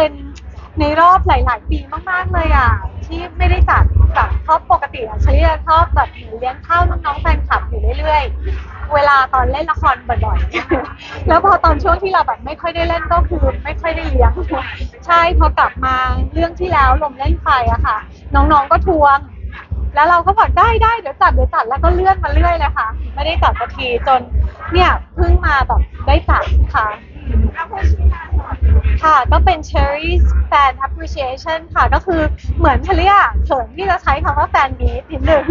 เป็นในรอบหลาย ๆ ปีมาก ๆ เลยอะ ที่ไม่ได้จัดแบบเพราะปกติอะเฉลี่ยชอบแบบเหมือนเลี้ยงข้าวน้องๆแฟนคลับอยู่เรื่อย ๆ เวลาตอนเล่นละครบ่อย ๆ แล้วพอตอนช่วงที่เราแบบไม่ค่อยได้เล่นก็คือไม่ค่อยได้เลี้ยง ใช่พอกลับมาเรื่องที่แล้วลมเล่นไฟอะค่ะ น้อง ๆ ก็ทวง แล้วเราก็บอกได้ได้เดี๋ยวจัดเดี๋ยวจัดแล้วก็เลื่อนมาเรื่อยเลยค่ะ ไม่ได้จัดสักทีจนเนี่ยเพิ่งมาแบบได้จัดค่ะ ค่ะก็เป็น Cherry's Fan Appreciation ค่ะ ก็คือเหมือนเฉลี่ยเขินที่จะใช้คำว่าแฟนมีตนิดนึง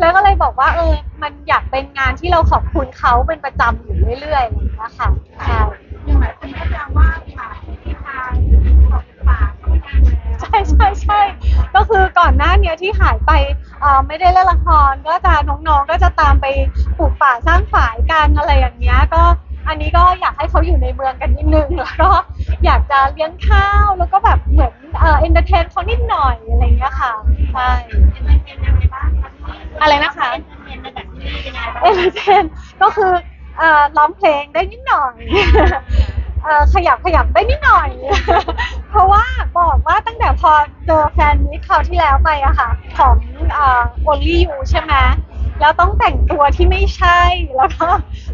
แล้วก็เลยบอกว่าเออ มันอยากเป็นงานที่เราขอบคุณเขาเป็นประจำอยู่เรื่อยๆอะไรอย่างเงี้ยค่ะใช่ย่างหลายคนก็จะว่าผ่านที่ทางของป่าเขาไม่ได้แล้วใช่ใช่ใช่ก็คือก่อนหน้าเนี้ยที่หายไปเออไม่ได้เล่นละครก็จะน้องๆก็จะตามไปปลูกป่าสร้างฝายกันอะไรอย่างเงี้ยก็ อันนี้ก็อยากให้เขาอยู่ในเมืองกันนิดนึงแล้วก็อยากจะเลี้ยงข้าวแล้วก็แบบเหมือนเอ่อเอนเตอร์เทนเขานิดหน่อยอะไรอย่างเงี้ยค่ะใช่เอ็นเตอร์เทนยังไงบ้างคะที่อะไรนะคะเอ็นเตอร์เทนในแบบที่ยังไงบ้างเอนเตอร์เทนก็คือเอ่อร้องเพลงได้นิดหน่อยเอ่อขยับขยับได้นิดหน่อย เพราะว่าบอกว่าตั้งแต่พอเจอแฟนมิตรคราวที่แล้วไปอะค่ะ ของเอ่อ only you ใช่ไหม แล้วต้องแต่งตัวที่ไม่ใช่แล้วก็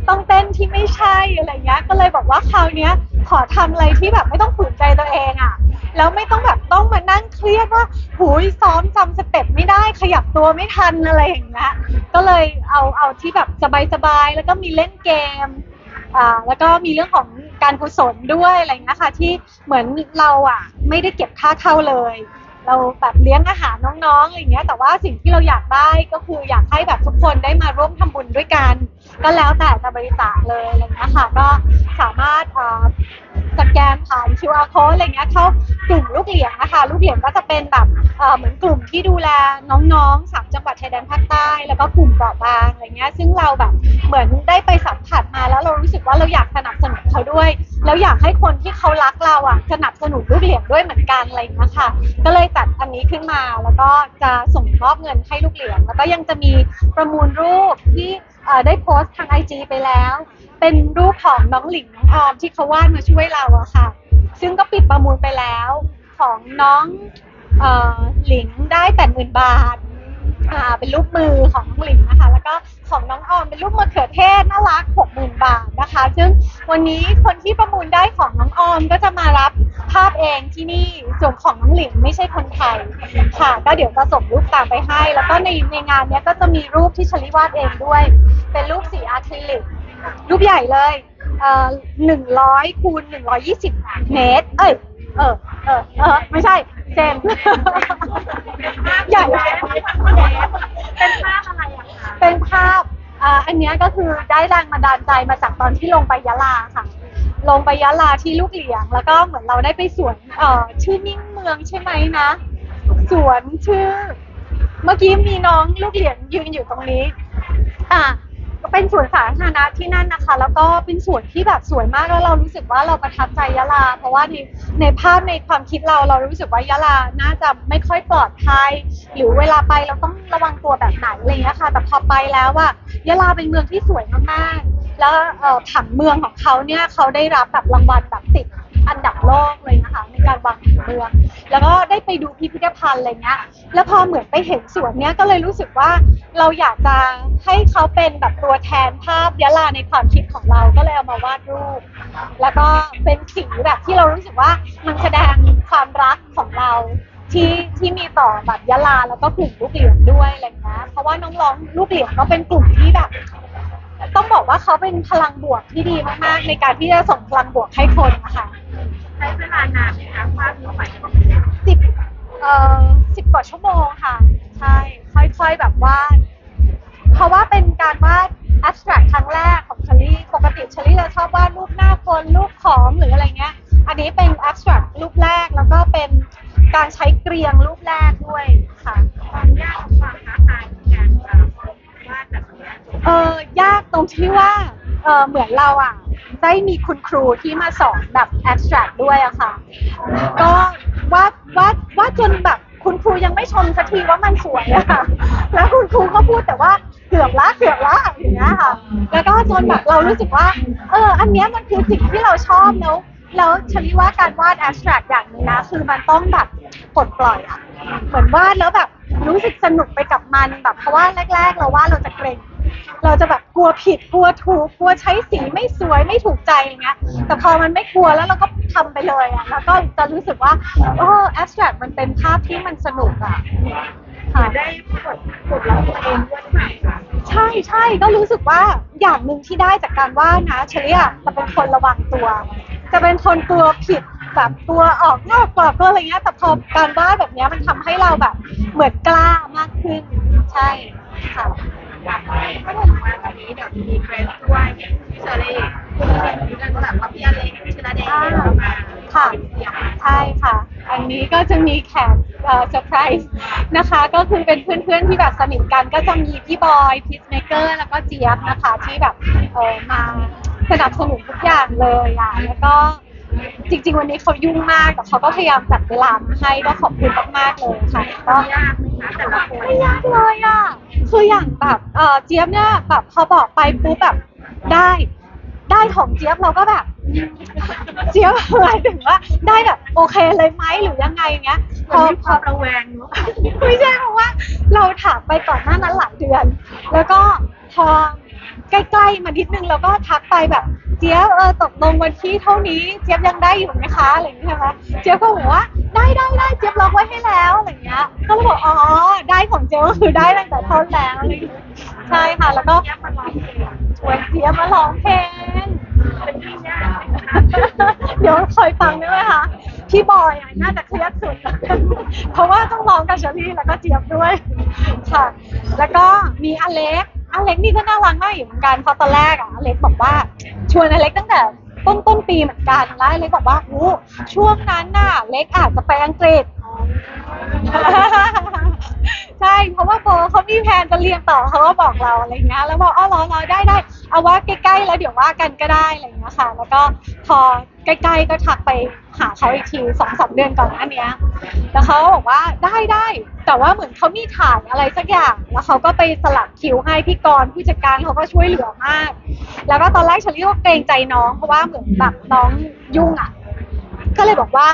ต้องเต้นที่ไม่ใช่อะไรเงี้ยก็เลยบอกว่าคราวเนี้ยขอทำอะไรที่แบบไม่ต้องฝืนใจตัวเองอะแล้วไม่ต้องแบบต้องมานั่งเครียดว่าหูยซ้อมจำสเต็ปไม่ได้ขยับตัวไม่ทันอะไรอย่างเงี้ยก็เลยเอาเอาที่แบบสบายๆแล้วก็มีเล่นเกมอ่าแล้วก็มีเรื่องของการกุศลด้วยอะไรอย่างเงี้ยค่ะที่เหมือนเราอะไม่ได้เก็บค่าเข้าเลย เราแบบเลี้ยงอาหารน้องๆอะไรเงี้ย แต่ว่าสิ่งที่เราอยากได้ก็คืออยากให้แบบทุกคนได้มาร่วมทำบุญด้วยกัน ก็แล้วแต่จะบริจาคเลยอะไรเงี้ยค่ะ ก็สามารถสแกนผ่าน QR code อะไรเงี้ยเข้ากลุ่มลูกเหลียงนะคะลูกเหลียงก็จะเป็นแบบเอ่อเหมือนกลุ่มที่ดูแลน้องๆสามจังหวัดชายแดนภาคใต้ แล้วก็กลุ่มเปราะบางอะไรเงี้ย ซึ่งเราแบบเหมือนได้ไปสัมผัสมาแล้วเรารู้สึกว่าเราอยากสนับสนุนเขาด้วย แล้วอยากให้คนที่เขารักเราอะสนับสนุนลูกเหลียงด้วยเหมือนกันอะไรอย่างเงี้ยค่ะ ก็เลยจัดอันนี้ขึ้นมาแล้วก็จะส่งมอบเงินให้ลูกเหลียงแล้วก็ยังจะมีประมูลรูปที่ได้โพสต์ทางไอจไปแล้ว เป็นรูปของน้องหลิงน้องออมที่เขาวาดมาช่วยเราอะค่ะ ซึ่งก็ปิดประมูลไปแล้วของน้องออหลิงได้แปดหมื่นบาท อ่าเป็นรูปมือของน้องหลิงนะคะ แล้วก็ของน้องออมเป็นรูปมะเขือเทศน่ารักหกหมื่นบาทนะคะ ซึ่งวันนี้คนที่ประมูลได้ของน้องออมก็จะมารับภาพเองที่นี่ส่วนของน้องหลิงไม่ใช่คนไทยค่ะ ก็เดี๋ยวจะส่งรูปตามไปให้ แล้วก็ในในงานเนี้ยก็จะมีรูปที่ชลิวาดเองด้วย เป็นรูปสีอะคริลิกรูปใหญ่เลยเอ่อหนึ่งร้อยคูณหนึ่งร้อยยี่สิบเมตร เอ้ย เออ เออ เออ ไม่ใช่ เซนใหญ่เป็นภาพอะไรอะคะเป็นภาพอ่าอันเนี้ยก็คือได้แรงบันดาลใจมาจากตอนที่ลงไปยะลาค่ะ ลงไปยะลาที่ลูกเหลียง แล้วก็เหมือนเราได้ไปสวนเอ่อชื่อนิ่งเมืองใช่ไหมนะ สวนชื่อ เมื่อกี้มีน้องลูกเหลียงยืนอยู่ตรงนี้ อะ ก็เป็นสวนสาธารณะที่นั่นนะคะ แล้วก็เป็นสวนที่แบบสวยมากแล้วเรารู้สึกว่าเราประทับใจยะลา เพราะว่าในในภาพในความคิดเราเรารู้สึกว่ายะลาน่าจะไม่ค่อยปลอดภัย หรือเวลาไปเราต้องระวังตัวแบบไหนอะไรอย่างเงี้ยค่ะ แต่พอไปแล้วว่ายะลาเป็นเมืองที่สวยมากๆ แล้วผังเมืองของเขาเนี่ยเขาได้รับแบบรางวัลแบบติด อันดับโลกเลยนะคะ ในการวางผังเมือง แล้วก็ได้ไปดูพิพิธภัณฑ์อะไรเงี้ย แล้วพอเหมือนไปเห็นสวนเนี้ยก็เลยรู้สึกว่าเราอยากจะให้เขาเป็นแบบตัวแทนภาพยะลาในความคิดของเราก็เลยเอามาวาดรูป แล้วก็เป็นสีแบบที่เรารู้สึกว่ามันแสดงความรักของเราที่ที่มีต่อแบบยะลาแล้วก็กลุ่มลูกเหลี่ยงด้วยอะไรเงี้ยเพราะว่าน้องๆลูกเหลี่ยงก็เป็นกลุ่มที่แบบต้องบอกว่าเขาเป็นพลังบวกที่ดีมากๆ ในการที่จะส่งพลังบวกให้คนนะคะ ใช้เวลานานไหมคะภาพนี้ไหวจะบอกสิบเอ่อสิบกว่าชั่วโมงค่ะ ใช่ ค่อยๆแบบวาดเพราะว่าเป็นการวาด abstract ครั้งแรกของเชลี่ ปกติเชลี่จะชอบวาดรูปหน้าคนรูปของหรืออะไรเงี้ย อันนี้เป็น abstract รูปแรกแล้วก็เป็นการใช้เกรียงรูปแรกด้วยค่ะ ความยากของความท้าทายในการเอ่อวาดแบบเนี้ยเออยากตรงที่ว่าเออเหมือนเราอะ ได้มีคุณครูที่มาสอนแบบ abstract ด้วยอะค่ะ ก็วาดวาดวาดจนแบบคุณครูยังไม่ชมสักทีว่ามันสวยอะค่ะ แล้วคุณครูก็พูดแต่ว่าเกือบละเกือบละอย่างเงี้ยค่ะ แล้วก็จนแบบเรารู้สึกว่า เออ อันเนี้ยมันคือสิ่งที่เราชอบแล้วแล้วฉันว่าการวาดแอบสแตรกอย่างหนึงนะ คือมันต้องแบบปลดปล่อยอะเหมือนวาดแล้วแบบ รู้สึกสนุกไปกับมันแบบเพราะว่าแรก ๆ เราวาดเราจะเกรงเราจะแบบกลัวผิดกลัวถูกกลัวใช้สีไม่สวยไม่ถูกใจอย่างเงี้ย แต่พอมันไม่กลัวแล้วเราก็ทำไปเลยอะแล้วก็จะรู้สึกว่าโอ้แอบสแตรกมันเป็นภาพที่มันสนุกอะค่ะได้กดกดรับตัวเองด้วยไหมคะใช่ใช่ก็รู้สึกว่าอย่างหนึ่งที่ได้จากการวาดนะเชลี่อะจะเป็นคนระวังตัว จะเป็นคนกลัวผิด แบบตัวออกนอกกรอบก็อะไรเงี้ยแต่พอการวาดแบบเนี้ยมันทำให้เราแบบเหมือนกล้ามากขึ้น ใช่ค่ะ ก็ถึงมาวันนี้เดี๋ยวมีเฟรนด์ด้วยพี่เชอรี่มีกันแบบว่าพี่อเล็กชิระเดชมาค่ะเสียงใช่ค่ะ อันนี้ก็จะมีแขกเซอร์ไพรส์นะคะ ก็คือเป็นเพื่อนๆที่แบบสนิทกันก็จะมีพี่บอยพีซเมเกอร์แล้วก็เจี๊ยบนะคะที่แบบเออมาสนับสนุนทุกอย่างเลยอะแล้วก็ จริง ๆ วันนี้เขายุ่งมากแต่เขาก็พยายามจัดเวลามาให้ก็ขอบคุณมากๆเลยค่ะก็ยากไหมคะแต่ละคนไม่ยากเลยอะคืออย่างแบบเออเจี๊ยบเนี่ยแบบพอบอกไปปุ๊บแบบได้ ได้ของเจี๊ยบเราก็แบบเจี๊ยบหมายถึงว่าได้แบบโอเคเลยไหมหรือยังไงเงี้ยพพออมีพคอวามระแวงเนาะไม่ใช่เพราะว่า เราถามไปก่อนหน้านั้นหลายเดือน แล้วก็พอ ใกล้ๆมานิดนึงเราก็ทักไปแบบ เจี๊ยบเออตกลงวันที่เท่านี้เจี๊ยบยังได้อยู่ไหมคะอะไรอย่างเงี้ยใช่ไหมเจี๊ยบก็บอกว่าได้ได้ได้เจี๊ยบล็อกไว้ให้แล้วอะไรอย่างเงี้ยก็เลยบอกอ๋อได้ของเจี๊ยบก็คือได้ตั้งแต่ต้นแล้วอะไรอย่างเงี้ยใช่ค่ะ แล้วก็ชวนเจี๊ยบมาร้องเพลงเป็นที่ยากไหมคะเดี๋ยวคอยฟังได้ไหมคะพี่บอยอะน่าจะเครียดสุด เพราะว่าต้องร้องกับเชอรี่แล้วก็เจี๊ยบด้วย ค่ะ แล้วก็มีอเล็ก อเล็กนี่ก็น่ารักมากอยู่เหมือนกันเพราะตอนแรกอะอเล็กบอกว่า ชวนอเล็กตั้งแต่ต้นต้นปีเหมือนกันแล้วอเล็กบอกว่าอู้ช่วงนั้นน่ะเล็กอาจจะไปอังกฤษ ใช่เพราะว่าโบเขามีแผนจะเรียนต่อเขาก็บอกเราอะไรเงี้ยแล้วบอกอ๋อรอรอได้ได้เอาว่าใกล้ๆแล้วเดี๋ยวว่ากันก็ได้อะไรเงี้ยค่ะ แล้วก็พอใกล้ๆก็ทักไปหาเขาอีกทีสองสามเดือนก่อนหน้าเนี้ยแล้วเขาบอกว่าได้ได้แต่ว่าเหมือนเขามีถ่ายอะไรสักอย่าง แล้วเขาก็ไปสลับคิวให้พี่กรณ์ผู้จัดการเขาก็ช่วยเหลือมาก แล้วก็ตอนแรกฉันเรียกว่าเกรงใจน้องเพราะว่าเหมือนแบบน้องยุ่งอะก็เลยบอกว่า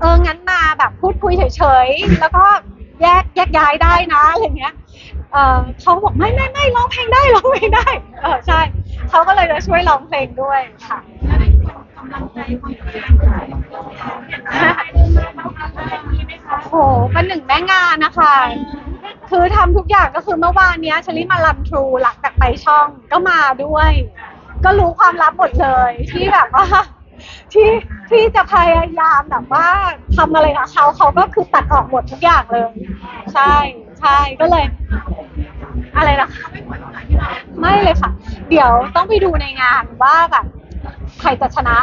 เอองั้นมาแบบพูดคุยเฉยๆ แล้วก็แยกแยกย้ายได้นะอะไรเงี้ยเออเขาบอกไม่ไม่ไม่ร้องเพลงได้ร้องเพลงได้เออใช่เขาก็เลยจะช่วยร้องเพลงด้วยค่ะกำลังใจคนอื่นให้ได้ไหมคะโอ้โหเป็นหนึ่งแม่งานนะคะ คือทำทุกอย่างก็คือเมื่อวานเนี้ยชลิมาลันทรูหลังจากไปช่องก็มาด้วย ก็รู้ความลับหมดเลยที่แบบว่า ที่ที่จะพยายามแบบว่าทำอะไรกับเขาเขาก็คือตัดออกหมดทุกอย่างเลย ใช่ใช่ก็เลย อะไรนะคะไม่เลยค่ะ เดี๋ยวต้องไปดูในงานว่าแบบใครจะชนะ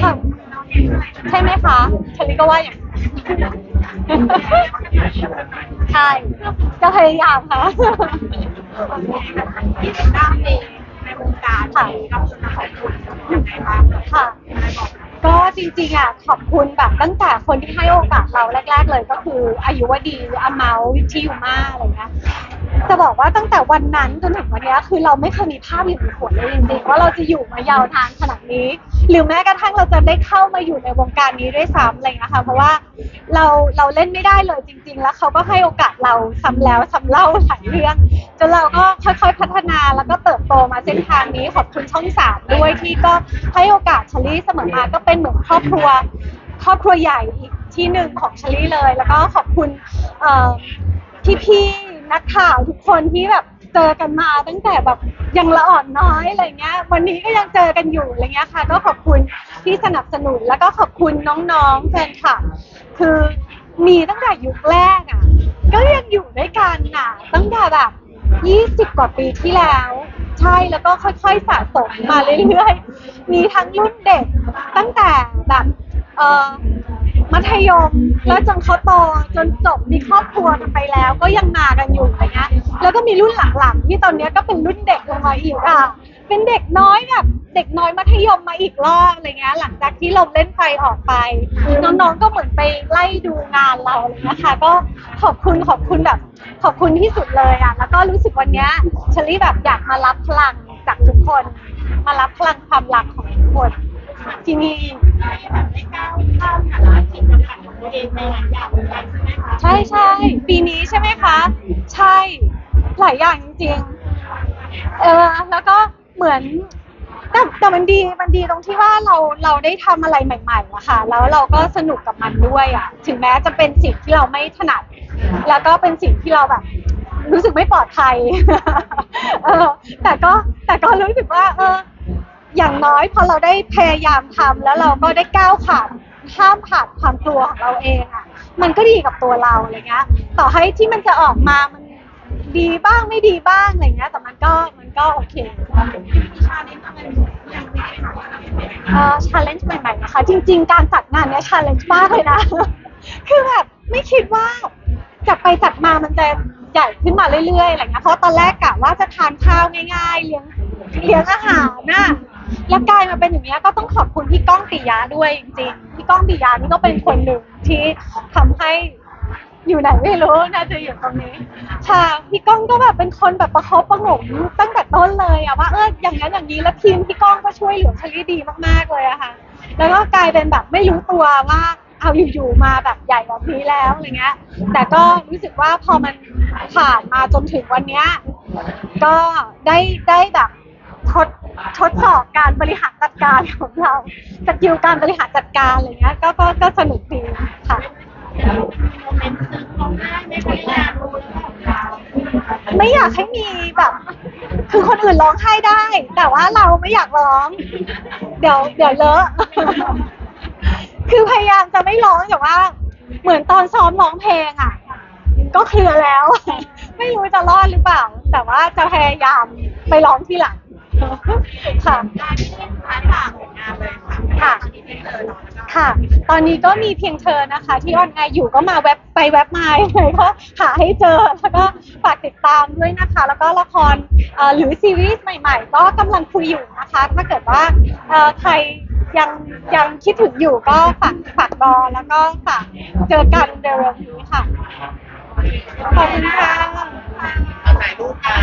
ค่ะใช่ไหมคะชลิก็ว่าอย่างนั้นใช่จะพยายามค่ะ ที่ติดตามในในวงการที่รับชมของคุณ จริงๆอะขอบคุณแบบตั้งแต่คนที่ให้โอกาสเราแรก ๆ เลยก็คืออายุวดีอาเมาที่อยู่มาอะไรเงี้ย จะบอกว่าตั้งแต่วันนั้นจนถึงวันนี้คือเราไม่เคยมีภาพอยู่ในหัวเลยจริงๆว่าเราจะอยู่มายาวนานขนาดนี้ หรือแม้กระทั่งเราจะได้เข้ามาอยู่ในวงการนี้ด้วยซ้ำอะไรเงี้ยค่ะเพราะว่าเราเราเล่นไม่ได้เลยจริง ๆ แล้วเขาก็ให้โอกาสเราซ้ำแล้วซ้ำเล่าหลายเรื่องจนเราก็ค่อยๆพัฒนาแล้วก็เติบโตมาเส้นทางนี้ขอบคุณช่องสามด้วยที่ก็ให้โอกาสชลี่เสมอมาก็เป็นเหมือนครอบครัว ครอบครัวใหญ่อีกที่หนึ่งของชลี่เลย แล้วก็ขอบคุณเอ่อพี่ๆ นักข่าวทุกคนที่แบบเจอกันมาตั้งแต่แบบยังละอ่อนน้อยอะไรเงี้ย วันนี้ก็ยังเจอกันอยู่อะไรเงี้ยค่ะ ก็ขอบคุณที่สนับสนุนแล้วก็ขอบคุณน้องๆแฟนคลับคือมีตั้งแต่ยุคแรกอะ ก็ยังอยู่ด้วยกันน่ะ ตั้งแต่แบบ20กว่าปีที่แล้ว ใช่แล้วก็ค่อยๆสะสมมาเรื่อยๆ มีทั้งรุ่นเด็กตั้งแต่แบบเออ มัธยมแล้วจนเขาโตจนจบมีครอบครัวกันไปแล้ว ก็ยังมากันอยู่อะไรเงี้ยแล้วก็มีรุ่นหลังๆที่ตอนเนี้ยก็เป็นรุ่นเด็กลงมาอีกอะเป็นเด็กน้อยแบบเด็กน้อยมัธยมมาอีกรอบอะไรเงี้ยหลังจากที่ลมเล่นไฟออกไป น้องๆก็เหมือนไปไล่ดูงานเราเลยนะคะก็ขอบคุณขอบคุณแบบ ขอบคุณที่สุดเลยอะแล้วก็รู้สึกวันเนี้ยเชลี่แบบอยากมารับพลังจากทุกคน มารับพลังความรักของหมดที่นี่แบบได้ก้าวข้าม หลายอย่างจริงๆเออแล้วก็เหมือนแต่แต่มันดีมันดีตรงที่ว่าเราเราได้ทำอะไรใหม่ๆอะค่ะแล้วเราก็สนุกกับมันด้วยอะถึงแม้จะเป็นสิ่งที่เราไม่ถนัด แล้วก็เป็นสิ่งที่เราแบบ รู้สึกไม่ปลอดภัย เออ แต่ก็แต่ก็รู้สึกว่า เออ อย่างน้อยพอเราได้พยายามทำแล้วเราก็ได้ก้าวผ่านข้ามผ่านความกลัวของเราเองอะมันก็ดีกับตัวเราอะไรเงี้ย ต่อให้ที่มันจะออกมามัน ดีบ้างไม่ดีบ้างอะไรเงี้ย แต่มันก็มันก็โอเคชาเลนจ์อะไรยังไม่ได้ทำเอ่อชาเลนจ์ใหม่ๆนะคะ จริง ๆ การจัดงานเนี้ยชาเลนจ์มากเลยนะ คือแบบไม่คิดว่าจัดไปจัดมามันจะใหญ่ขึ้นมาเรื่อยๆอะไรเงี้ยเพราะตอนแรกกะว่าจะทานข้าวง่าย ๆ เลี้ยงเลี้ยงอาหารน่ะแล้วกลายมาเป็นอย่างเงี้ยก็ต้องขอบคุณพี่ก้องปิยะด้วยจริงๆพี่ก้องปิยะนี่ก็เป็นคนหนึ่งที่ทำให้ อยู่ไหนไม่รู้น่าจะอยู่ตรงนี้ ค่ะพี่ก้องก็แบบเป็นคนแบบประคบประหงมตั้งแต่ต้นเลยอะว่าเอออย่างนั้นอย่างนี้แล้วทีมพี่ก้องก็ช่วยเหลือชลีดีมากๆเลยอะค่ะ แล้วก็กลายเป็นแบบไม่รู้ตัวว่าเอาอยู่ๆมาแบบใหญ่แบบนี้แล้วอะไรเงี้ย แต่ก็รู้สึกว่าพอมันผ่านมาจนถึงวันเนี้ยก็ได้ได้แบบทดทดสอบการบริหารจัดการของเราสกิลการบริหารจัดการอะไรเงี้ยก็ก็ก็สนุกดีค่ะ มีโมเมนต์ซึ้งร้องไห้ไม่ค่อยอยากรู้แล้วของเราไม่อยากให้มีแบบ คือคนอื่นร้องไห้ได้ แต่ว่าเราไม่อยากร้อง เดี๋ยว เดี๋ยวเลอะ คือพยายามจะไม่ร้องแต่ว่า เหมือนตอนซ้อมร้องเพลงอะ ก็เคลียร์แล้ว ไม่รู้จะรอดหรือเปล่า แต่ว่าจะพยายามไปร้องที่หลัง ค่ะการที่ท้ายปากของงานเลยค่ะตอนนี้ไม่เจอเนาะแล้วก็ ค่ะ ตอนนี้ก็มีเพียงเธอนะคะ ที่ออนไลน์อยู่ก็มาเว็บไปเว็บมาเลยก็หาให้เจอแล้วก็ฝากติดตามด้วยนะคะ แล้วก็ละครหรือซีรีส์ใหม่ ๆ ก็กำลังคุยอยู่นะคะ ถ้าเกิดว่าใครยังยังคิดถึงอยู่ก็ฝากฝากรอแล้วก็ฝากเจอกันเร็วๆนี้ค่ะ ขอบคุณค่ะ